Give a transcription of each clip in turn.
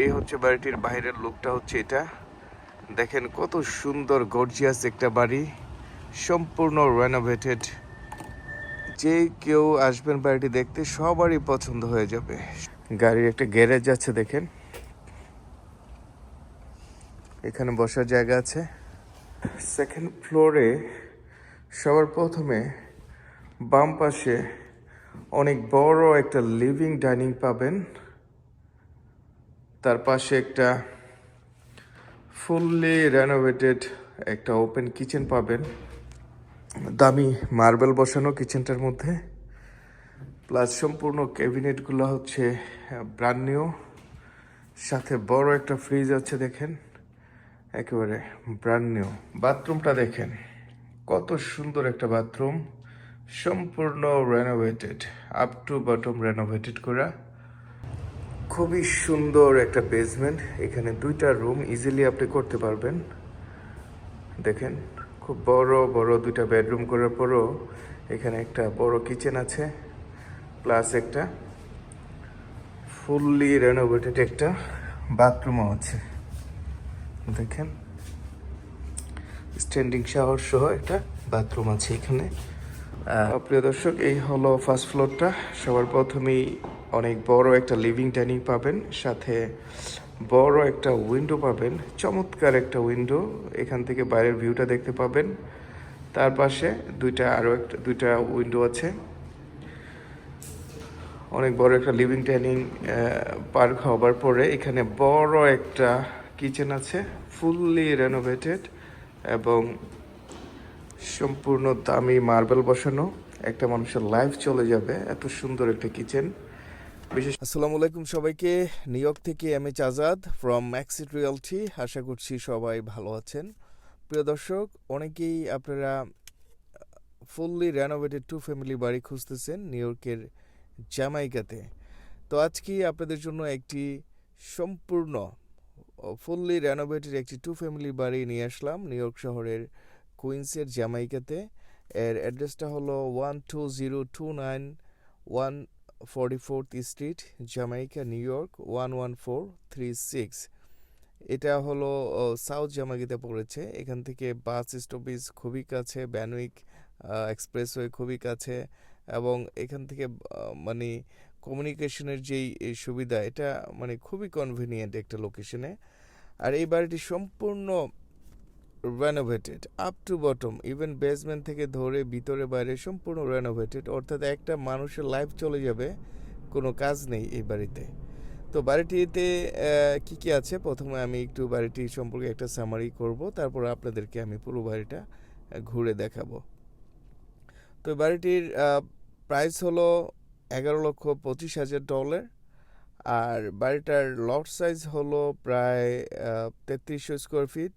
এই হচ্ছে বাড়িটির বাইরের লুকটা হচ্ছে এটা। দেখেন কত সুন্দর গর্জিয়াস একটা বাড়ি। সম্পূর্ণ রেনোভেটেড যে কেউ আসবেন বাড়িটি দেখতে, সবারই পছন্দ হয়ে যাবে। গাড়ির একটা গ্যারেজ আছে, দেখেন। এখানে বসার জায়গা আছে। সেকেন্ড ফ্লোরে সবার প্রথমে বাম পাশে অনেক বড় একটা লিভিং ডাইনিং পাবেন। তার পাশে একটা ফুললি রেনোভেটেড একটা ওপেন কিচেন পাবেন। দামি মার্বেল বসানো কিচেনটার মধ্যে। প্লাস সম্পূর্ণ ক্যাবিনেটগুলো হচ্ছে ব্রান্ড নিউ সাথে বড় একটা ফ্রিজ আছে দেখেন। একেবারে ব্রান্ড নিউ বাথরুমটা দেখেন, কত সুন্দর একটা বাথরুম সম্পূর্ণ renovated up to bottom renovated করা। খুবই সুন্দর একটা বেসমেন্ট এখানে দুইটা রুম ইজিলি আপনি করতে পারবেন। দেখেন, খুব বড় বড় দুইটা বেডরুম করার পরও এখানে একটা বড় কিচেন আছে প্লাস একটা ফুললি রেনোভেটেড একটা বাথরুমও আছে। দেখেন স্ট্যান্ডিং শাওয়ার সহ একটা বাথরুম আছে এখানে। প্রিয় দর্শক, এই হলো ফার্স্ট ফ্লোরটা সবার প্রথমেই অনেক বড় একটা লিভিং ডাইনিং পাবেন, সাথে বড় একটা উইন্ডো পাবেন, চমৎকার একটা উইন্ডো এখান থেকে বাইরের ভিউটা দেখতে পাবেন। তার পাশে দুইটা আরও একটা, দুইটা উইন্ডো আছে। অনেক বড় একটা লিভিং ডাইনিং পার্ক হবার পরে এখানে বড় একটা কিচেন আছে ফুললি রেনোভেটেড এবং সম্পূর্ণ দামি মার্বেল বসানো। একটা মানুষের লাইফ চলে যাবে, এত সুন্দর একটা কিচেন আসসালামু আলাইকুম সবাইকে। নিউ ইয়র্ক থেকে M H Azad from Maxit Realty আশা করছি সবাই ভালো আছেন। প্রিয় দর্শক, অনেকেই আপনারা ফুললি রেনোভেটেড টু ফ্যামিলি বাড়ি খুঁজতেছেন নিউ ইয়র্কের জামাইকাতে তো আজকে আপনাদের জন্য একটি সম্পূর্ণ ফুললি রেনোভেটেড একটি টু ফ্যামিলি বাড়ি নিয়ে আসলাম নিউ ইয়র্ক শহরের কুইন্সের জামাইকাতে এর অ্যাড্রেসটা হলো one two zero two nine one forty fourth street Jamaica New York one one four three six এটা হলো সাউথ জামাইকাতে পড়েছে। এখান থেকে বাস স্টপেজ খুবই কাছে ব্যানউইক এক্সপ্রেসওয়ে খুবই কাছে এবং এখান থেকে মানে কমিউনিকেশনের যেই সুবিধা, এটা মানে খুবই কনভিনিয়েন্ট একটা লোকেশনে আর এই বাড়িটি সম্পূর্ণ renovated up to bottom even basement থেকে ধরে ভিতরে বাইরে সম্পূর্ণ রেনোভেটেড অর্থাৎ একটা মানুষের লাইফ চলে যাবে, কোনো কাজ নেই এই বাড়িতে। তো বাড়িটিতে কি কি আছে? প্রথমে আমি একটু বাড়িটি সম্পর্কে একটা সামারি করব, তারপর আপনাদেরকে আমি পুরো বাড়িটা ঘুরে দেখাবো। তো বাড়িটির প্রাইস হলো এগারো লক্ষ পঁচিশ হাজার ডলার আর বাড়িটার লট সাইজ হলো প্রায় তেত্রিশশো স্কোয়ার ফিট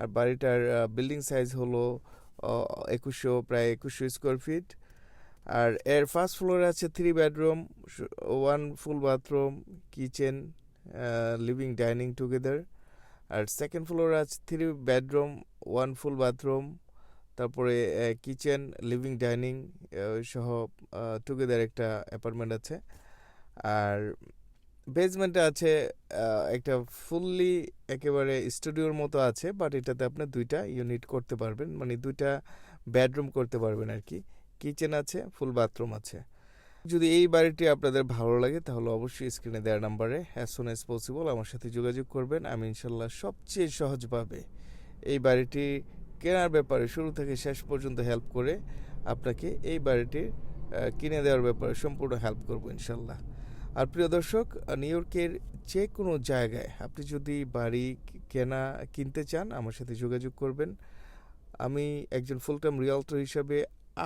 আর বাড়িটার বিল্ডিং সাইজ হলো একুশশো, প্রায় একুশশো স্কোয়ার ফিট আর এর ফার্স্ট ফ্লোরে আছে three bedroom one full bathroom kitchen living dining together আর সেকেন্ড ফ্লোরে আছে three bedroom one full bathroom তারপরে কিচেন লিভিং ডাইনিং সহ টুগেদার একটা অ্যাপার্টমেন্ট আছে. আর বেসমেন্টে আছে একটা ফুললি একেবারে স্টুডিওর মতো আছে বাট এটাতে আপনি দুইটা ইউনিট করতে পারবেন মানে দুইটা বেডরুম করতে পারবেন আর কি। কিচেন আছে ফুল বাথরুম আছে। যদি এই বাড়িটি আপনাদের ভালো লাগে, তাহলে অবশ্যই স্ক্রিনে দেওয়ার নাম্বারে অ্যাজ সুন অ্যাজ পসিবল আমার সাথে যোগাযোগ করবেন। আমি ইনশাল্লাহ সবচেয়ে সহজভাবে এই বাড়িটি কেনার ব্যাপারে শুরু থেকে শেষ পর্যন্ত হেল্প করে আপনাকে এই বাড়িটি কিনে দেওয়ার ব্যাপারে সম্পূর্ণ হেল্প করব ইনশাল্লাহ আর প্রিয় দর্শক নিউ ইয়র্কের যে কোনো জায়গায় আপনি যদি বাড়ি কেনা কিনতে চান, আমার সাথে যোগাযোগ করবেন। আমি একজন ফুল টাইম রিয়ালটর হিসাবে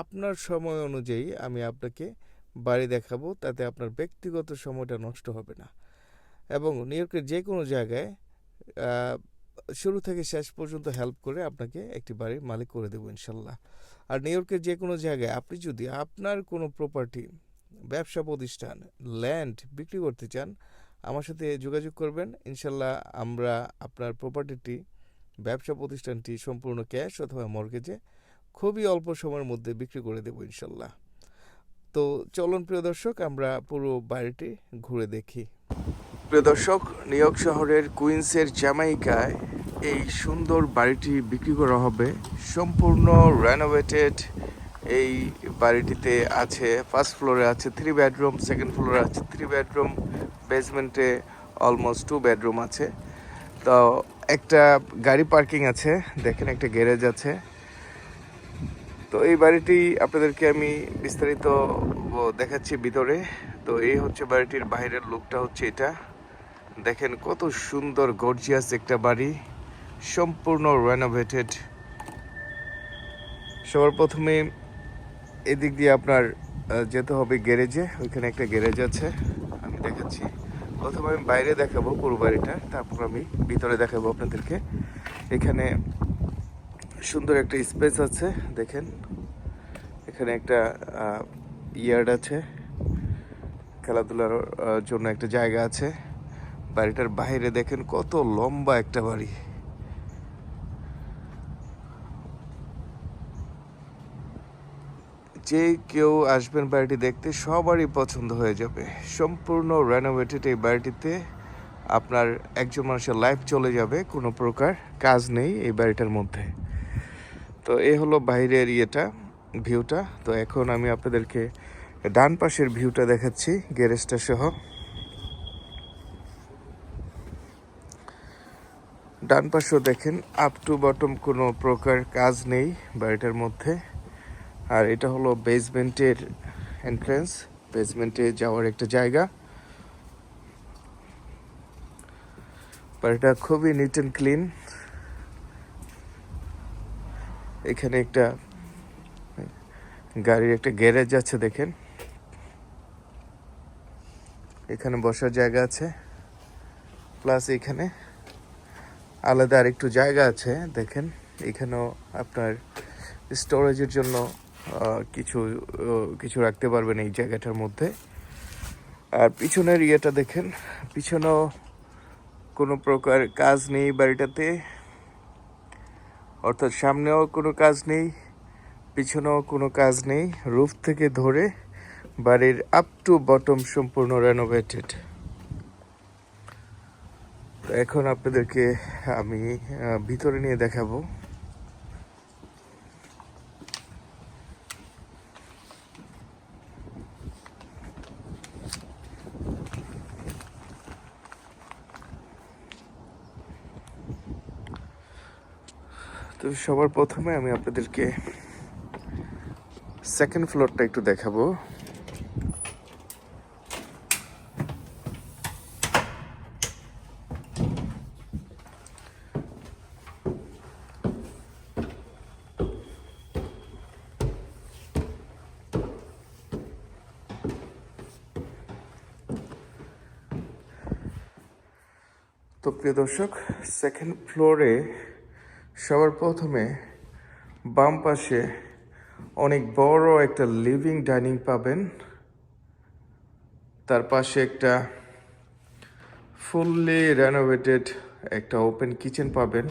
আপনার সময় অনুযায়ী আমি আপনাকে বাড়ি দেখাবো, তাতে আপনার ব্যক্তিগত সময়টা নষ্ট হবে না। এবং নিউ ইয়র্কের যে কোনো জায়গায় শুরু থেকে শেষ পর্যন্ত হেল্প করে আপনাকে একটি বাড়ির মালিক করে দেবো ইনশাল্লাহ। আর নিউ ইয়র্কের যে কোনো জায়গায় আপনি যদি আপনার কোনো প্রপার্টি ব্যবসা প্রতিষ্ঠান ল্যান্ড বিক্রি করতে চান, আমার সাথে যোগাযোগ করবেন। ইনশাল্লাহ আমরা আপনার প্রপার্টিটি ব্যবসা প্রতিষ্ঠানটি সম্পূর্ণ ক্যাশ অথবা মর্গেজে খুবই অল্প সময়ের মধ্যে বিক্রি করে দেবো ইনশাল্লাহ তো চলুন প্রিয় দর্শক, আমরা পুরো বাড়িটি ঘুরে দেখি। প্রিয় দর্শক, নিউ ইয়র্ক শহরের কুইন্সের জামাইকায় এই সুন্দর বাড়িটি বিক্রি করা হবে। সম্পূর্ণ রেনোভেটেড এই বাড়িটিতে আছে ফার্স্ট ফ্লোরে আছে থ্রি বেডরুম সেকেন্ড ফ্লোরে আছে থ্রি বেডরুম বেসমেন্টে অলমোস্ট টু বেডরুম আছে। তো একটা গাড়ি পার্কিং আছে, দেখেন একটা গ্যারেজ আছে। তো এই বাড়িটি আপনাদেরকে আমি বিস্তারিত দেখাচ্ছি ভিতরে। তো এই হচ্ছে বাড়িটির বাইরের লুকটা হচ্ছে এটা। দেখেন কত সুন্দর গর্জিয়াস একটা বাড়ি। সম্পূর্ণ রেনোভেটেড সবার প্রথমে এদিক দিয়ে আপনার যেতে হবে গ্যারেজে, ওইখানে একটা গ্যারেজ আছে, আমি দেখাচ্ছি। প্রথমে আমি বাইরে দেখাবো পুরো বাড়িটা, তারপর আমি ভিতরে দেখাবো আপনাদেরকে। এখানে সুন্দর একটা স্পেস আছে, দেখেন। এখানে একটা ইয়ার্ড আছে, খেলাধুলার জন্য একটা জায়গা আছে। বাড়িটার বাইরে দেখেন কত লম্বা একটা বাড়ি। যে কেউ আসবেন বাড়িটি দেখতে, সবারই পছন্দ হয়ে যাবে। সম্পূর্ণ রেনোভেটেড এই বাড়িটিতে আপনার একজন মানুষের লাইফ চলে যাবে, কোনো প্রকার কাজ নেই এই বাড়িটার মধ্যে। তো এ হলো বাইরের ইয়েটা ভিউটা তো এখন আমি আপনাদেরকে ডান পাশের ভিউটা দেখাচ্ছি গ্যারেজটা সহ। ডান পাশেও দেখেন আপ টু বটম কোনো প্রকার কাজ নেই বাড়িটার মধ্যে। আর এটা হলো বেসমেন্টের এন্ট্রেন্স। বেসমেন্টে যাওয়ার একটা জায়গা। বাড়িটা খুবই নিট অ্যান্ড ক্লিন এখানে একটা গাড়ির একটা গ্যারেজ আছে দেখেন। এখানে বসার জায়গা আছে। প্লাস এখানে আলাদা আর একটু জায়গা আছে। দেখেন, এখানেও আপনার স্টোরেজের জন্য কিছু কিছু রাখতে পারবেন এই জায়গাটার মধ্যে। আর পিছনের ইয়েটা দেখেন, পিছনেও কোনো প্রকার কাজ নেই বাড়িটাতে। অর্থাৎ সামনেও কোনো কাজ নেই, পিছনেও কোনো কাজ নেই। রুফ থেকে ধরে বাড়ির আপ টু বটম সম্পূর্ণ রেনোভেটেড এখন আপনাদেরকে আমি ভিতরে নিয়ে দেখাবো। তো সবার প্রথমে আমি আপনাদেরকে সেকেন্ড ফ্লোরটা একটু দেখাবো। তো প্রিয় দর্শক সেকেন্ড ফ্লোরে সবার প্রথমে বাম পাশে অনেক বড় একটা লিভিং ডাইনিং পাবেন। তার পাশে একটা ফুললি রেনোভেটেড একটা ওপেন কিচেন পাবেন।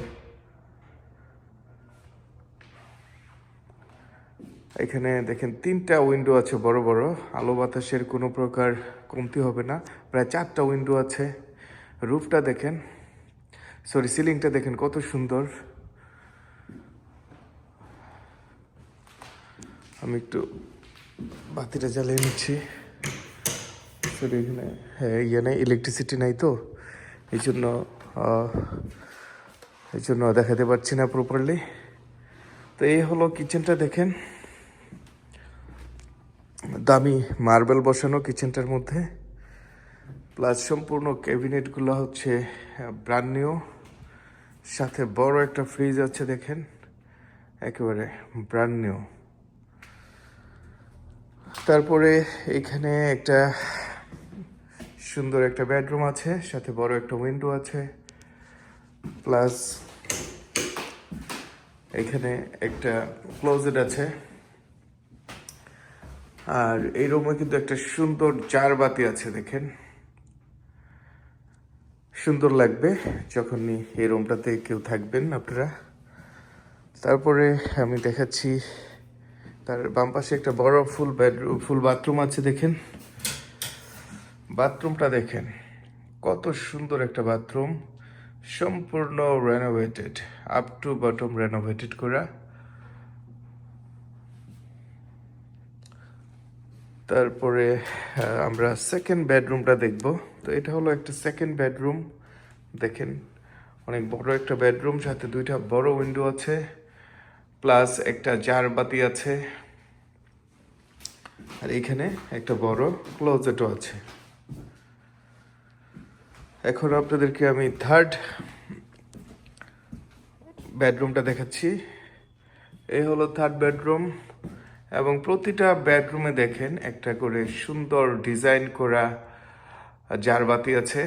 এখানে দেখেন তিনটা উইন্ডো আছে বড় বড়। আলো বাতাসের কোনো প্রকার কমতি হবে না। প্রায় চারটা উইন্ডো আছে। রুফটা দেখেন। সরি সিলিংটা দেখেন কত সুন্দর। আমি একটু বাতিটা জ্বালিয়ে নিচ্ছি। এখানে হ্যাঁ ইয়ে নেই ইলেকট্রিসিটি নাই তো। এই জন্য এই জন্য দেখাতে পারছি না প্রপারলি তো এই হলো কিচেনটা দেখেন। দামি মার্বেল বসানো কিচেনটার মধ্যে। প্লাস সম্পূর্ণ ক্যাবিনেটগুলো হচ্ছে ব্রান্ড নিউ সাথে বড় একটা ফ্রিজ আছে দেখেন। একেবারে ব্রান্ড নিউ তারপরে এখানে একটা সুন্দর একটা বেডরুম আছে, সাথে বড় একটা উইন্ডো আছে, প্লাস এখানে একটা ক্লোজেট আছে। আর এই রুমে কিন্তু একটা সুন্দর চার বাতি আছে, দেখেন। সুন্দর লাগবে যখনই এই রুমটাতে কেউ থাকবেন আপনারা। তারপরে আমি দেখাচ্ছি তার বাম পাশে একটা বড় ফুল বেডরুম, ফুল বাথরুম আছে দেখেন। বাথরুমটা দেখেন, কত সুন্দর একটা বাথরুম, সম্পূর্ণ renovated up to bottom renovated করা। তারপরে আমরা সেকেন্ড বেডরুমটা দেখব। তো এটা হলো একটা সেকেন্ড বেডরুম দেখেন, অনেক বড় একটা বেডরুম সাথে দুইটা বড় উইন্ডো আছে। প্লাস একটা জার বাতি আছে। আর এখানে একটা বড় ক্লোজেটও আছে। এখন আপনাদেরকে আমি থার্ড বেডরুমটা দেখাচ্ছি। এই হলো থার্ড বেডরুম এবং প্রতিটা বেডরুমে দেখেন একটা করে সুন্দর ডিজাইন করা জারবাতি আছে।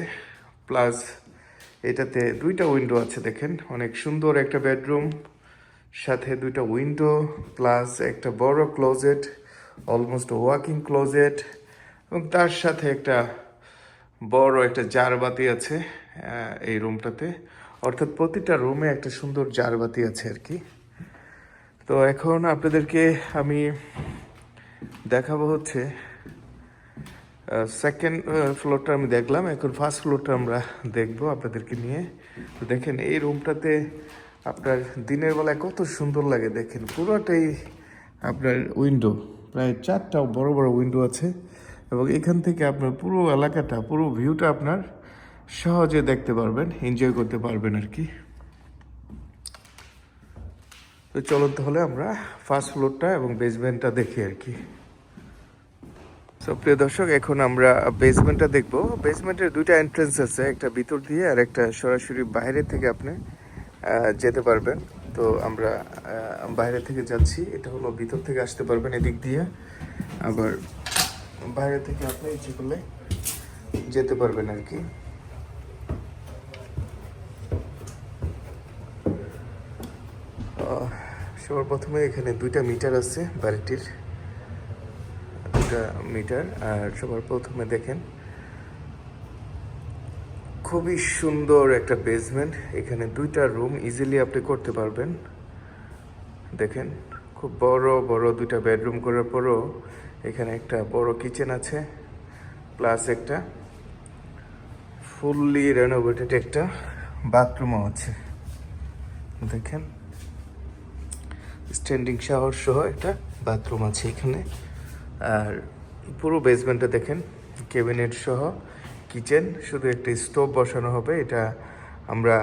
প্লাস এটাতে দুইটা উইন্ডো আছে দেখেন, অনেক সুন্দর একটা বেডরুম সাথে দুইটা উইন্ডো, প্লাস একটা বড় ক্লোজেট অলমোস্ট ওয়াকিং ক্লোজেট এবং তার সাথে একটা বড় একটা জারবাতি আছে এই রুমটাতে অর্থাৎ প্রতিটা রুমে একটা সুন্দর জারবাতি আছে আর কি। তো এখন আপনাদেরকে আমি দেখাবো হচ্ছে সেকেন্ড ফ্লোরটা আমি দেখলাম। এখন ফার্স্ট ফ্লোরটা আমরা দেখব আপনাদেরকে নিয়ে। তো দেখেন, এই রুমটাতে আপনার দিনের বেলায় কত সুন্দর লাগে দেখেন, পুরোটাই আপনার উইন্ডো প্রায় চারটা বড় বড় উইন্ডো আছে এবং এখান থেকে আপনার পুরো এলাকাটা, পুরো ভিউটা আপনার সহজে দেখতে পারবেন এনজয় করতে পারবেন আর কি। তো চলুন তাহলে আমরা ফার্স্ট ফ্লোরটা এবং বেসমেন্টটা দেখি আর কি। সো প্রিয় দর্শক, এখন আমরা বেসমেন্টটা দেখব। বেসমেন্টের দুইটা এন্ট্রেন্স আছে, একটা ভিতর দিয়ে আর একটা সরাসরি বাইরে থেকে আপনি যেতে পারবেন। তো আমরা বাইরে থেকে যাচ্ছি। এটা হলো ভিতর থেকে আসতে পারবেন এদিক দিয়ে। আবার বাইরে থেকে আপনি ইচ্ছে করলে যেতে পারবেন আর কি। সবার প্রথমে এখানে দুইটা মিটার আছে বাড়িটির। দুটা মিটার। আর সবার প্রথমে দেখেন খুবই সুন্দর একটা বেসমেন্ট এখানে দুইটা রুম ইজিলি আপনি করতে পারবেন। দেখেন, খুব বড় বড় দুইটা বেডরুম করার পরও এখানে একটা বড় কিচেন আছে প্লাস একটা ফুললি রেনোভেটেড একটা বাথরুমও আছে। দেখেন স্ট্যান্ডিং শাওয়ার সহ একটা বাথরুম আছে এখানে। আর পুরো বেসমেন্টে দেখেন ক্যাবিনেট সহ। কিচেন, শুধু একটি স্টোভ বসানো হবে, এটা আমরা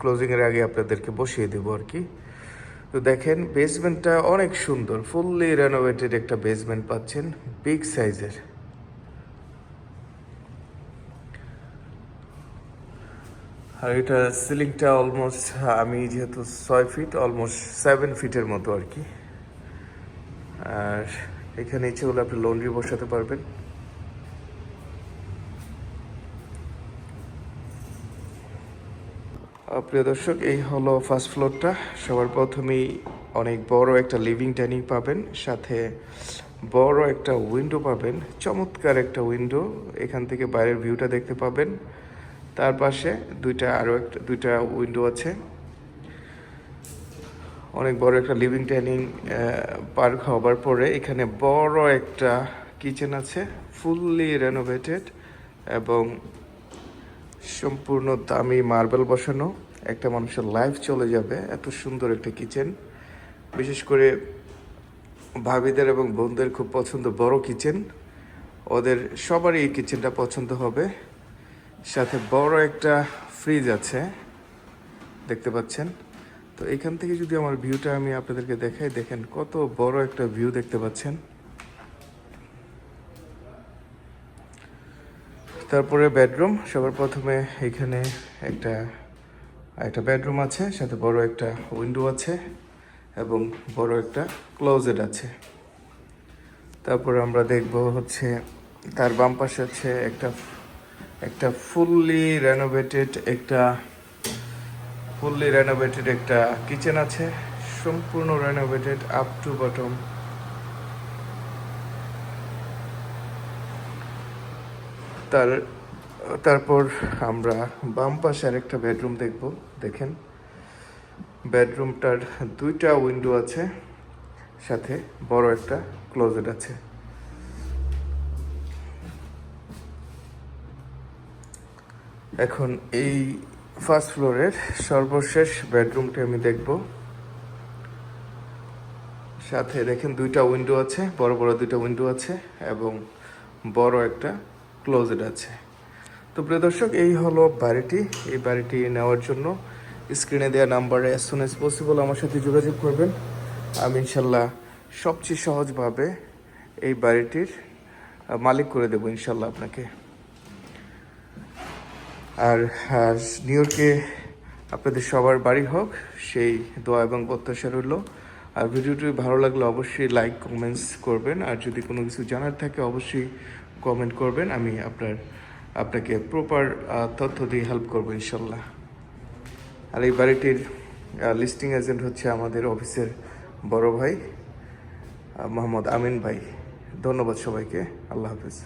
ক্লোজিংয়ের আগে আপনাদেরকে বসিয়ে দেবো আর কি। তো দেখেন বেসমেন্টটা অনেক সুন্দর ফুললি রেনোভেটেড একটা বেসমেন্ট পাচ্ছেন বিগ সাইজের আর এটা সিলিংটা অলমোস্ট আমি যেহেতু ছয় ফিট অলমোস্ট সেভেন ফিটের মতো আর কি। আর এখানে ইচ্ছে হলে আপনি লন্ড্রি বসাতে পারবেন। প্রিয় দর্শক, এই হলো ফার্স্ট ফ্লোরটা সবার প্রথমেই অনেক বড় একটা লিভিং ডাইনিং পাবেন, সাথে বড় একটা উইন্ডো পাবেন, চমৎকার একটা উইন্ডো এখান থেকে বাইরের ভিউটা দেখতে পাবেন। তার পাশে দুইটা আরও একটা, দুইটা উইন্ডো আছে। অনেক বড় একটা লিভিং ডাইনিং পার্ক হবার পরে এখানে বড় একটা কিচেন আছে ফুললি রেনোভেটেড এবং সম্পূর্ণ দামি মার্বেল বসানো। একটা মানুষের লাইফ চলে যাবে, এত সুন্দর একটা কিচেন বিশেষ করে ভাবিদের এবং বোনদের খুব পছন্দ বড় কিচেন ওদের সবারই এই কিচেনটা পছন্দ হবে। সাথে বড় একটা ফ্রিজ আছে, দেখতে পাচ্ছেন। তো এখান থেকে যদি আমার ভিউটা আমি আপনাদেরকে দেখাই, দেখেন কত বড় একটা ভিউ দেখতে পাচ্ছেন। তারপরে বেডরুম সবার প্রথমে এখানে একটা একটা বেডরুম আছে, সাথে বড় একটা উইন্ডো আছে এবং বড় একটা ক্লোজেট আছে। তারপর আমরা দেখব হচ্ছে তার বাম পাশে হচ্ছে একটা একটা ফুললি রেনোভেটেড একটা ফুললি রেনোভেটেড একটা কিচেন আছে, সম্পূর্ণ রেনোভেটেড আপ টু বটম তার তারপর আমরা বাম পাশে আরেকটা বেডরুম দেখব, দেখেন। বেডরুমটার দুইটা উইন্ডো আছে, সাথে বড় একটা ক্লোজেট আছে। এখন এই ফার্স্ট ফ্লোরের সর্বশেষ বেডরুমটি আমি দেখব। সাথে দেখেন দুইটা উইন্ডো আছে, বড় বড় দুইটা উইন্ডো আছে এবং বড় একটা ক্লোজেট আছে। তো প্রিয় দর্শক, এই হলো বাড়িটি। এই বাড়িটি নেওয়ার জন্য স্ক্রিনে দেওয়া নাম্বারে অ্যাজ সুন অ্যাজ পসিবল আমার সাথে যোগাযোগ করবেন। আমি ইনশাল্লাহ সবচেয়ে সহজভাবে এই বাড়িটির মালিক করে দেবো ইনশাল্লাহ আপনাকে। আর নিউ ইয়র্কে আপনাদের সবার বাড়ি হোক, সেই দোয়া এবং প্রত্যাশা রইল। আর ভিডিওটি ভালো লাগলে অবশ্যই লাইক কমেন্টস করবেন। আর যদি কোনো কিছু জানার থাকে অবশ্যই কমেন্ট করবেন। আমি আপনার আপনাকে প্রপার তথ্য দিয়ে হেল্প করব ইনশাল্লাহ। আর এই বাড়িটির লিস্টিং এজেন্ট হচ্ছে আমাদের অফিসের বড় ভাই মোহাম্মদ আমিন ভাই। ধন্যবাদ সবাইকে। আল্লাহ হাফিজ।